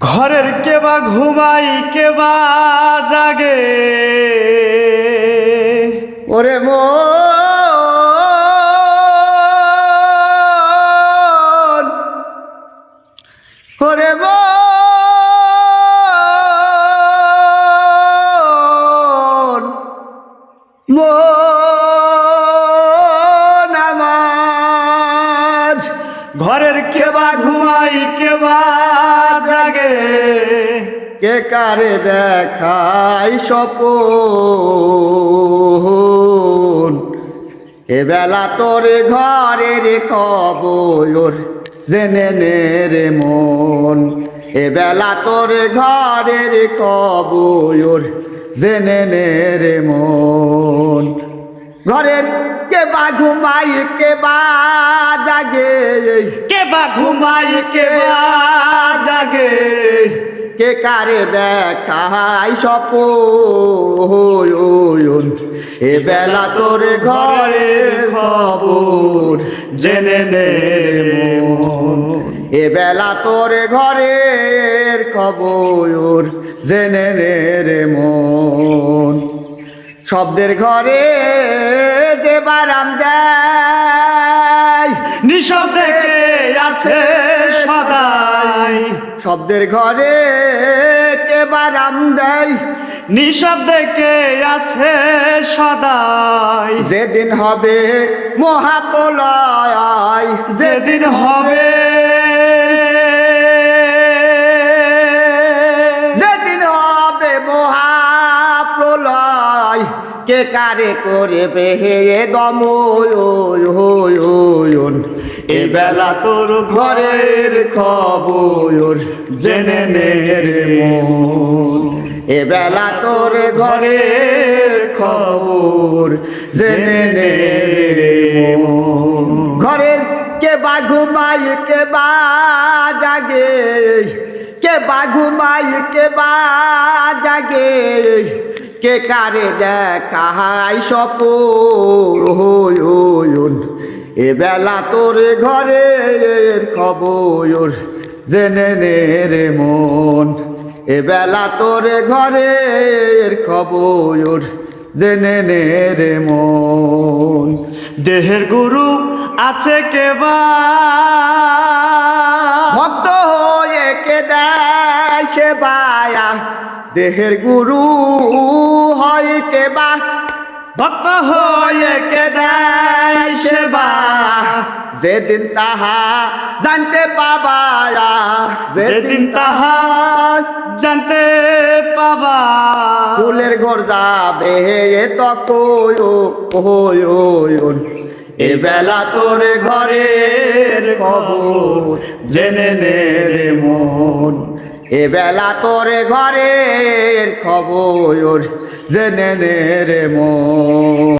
ঘরের কেবা ঘুমাই কেবা জাগে। ওরে মন। ওরে আমার। ঘরের কেবা ঘুমাই কেবা কে কারে দেখাই স্বপন? এ বেলা তোর ঘরের খবর জেনে নে রে মন। এ বেলা তোর ঘরের খবর জেনে নে রে মন। ঘরের কে বা ঘুমাই কে বা জাগে কেবা ঘুমাই কেবা জাগে কে কারে দেখাই সপন? এ বেলা তোর ঘরের খবর জেনে নে এ বেলা তোর ঘরের খবর জেনে নে রে মন। শব্দের ঘরে যে বারাম দেয়, নিঃশব্দে আছে সদাই শব্দের ঘরে কে বারাম দেয়? নিঃশব্দে কে আছে সদাই? যেদিন হবে মহাপলয় যেদিন হবে যেদিন হবে মহাপ্রলয় কে কারে করে বেহে দময়ন এ বেলা তোর ঘরের খবর জেনে নে মন। এ বেলা তোর ঘরের খবর জেনে নে ঘরের কে বা ঘুমাই কে বা জাগে। কে বা ঘুমাই কে বা জাগে। কে কারে দেখাই সপন এ বেলা তোর ঘরের খবর জেনে নে রে মন। এ বেলা তোর ঘরের খবর জেনে নে রে মন। দেহের গুরু আছে কেবা ভক্ত হয়ে কে দেয় সেবায়া দেহের গুরু হয় কে বা? ভক্ত হয়ে কে দেয় সেবা যেদিন তাহা জানতে পাবা যেদিন তাহা জানতে পাবা। ফুলের ঘর যাবে তখন এ বেলা তোর ঘরের খবর জেনে নে রে মন। এ বেলা তোর ঘরের খবর জেনে নে রে মন।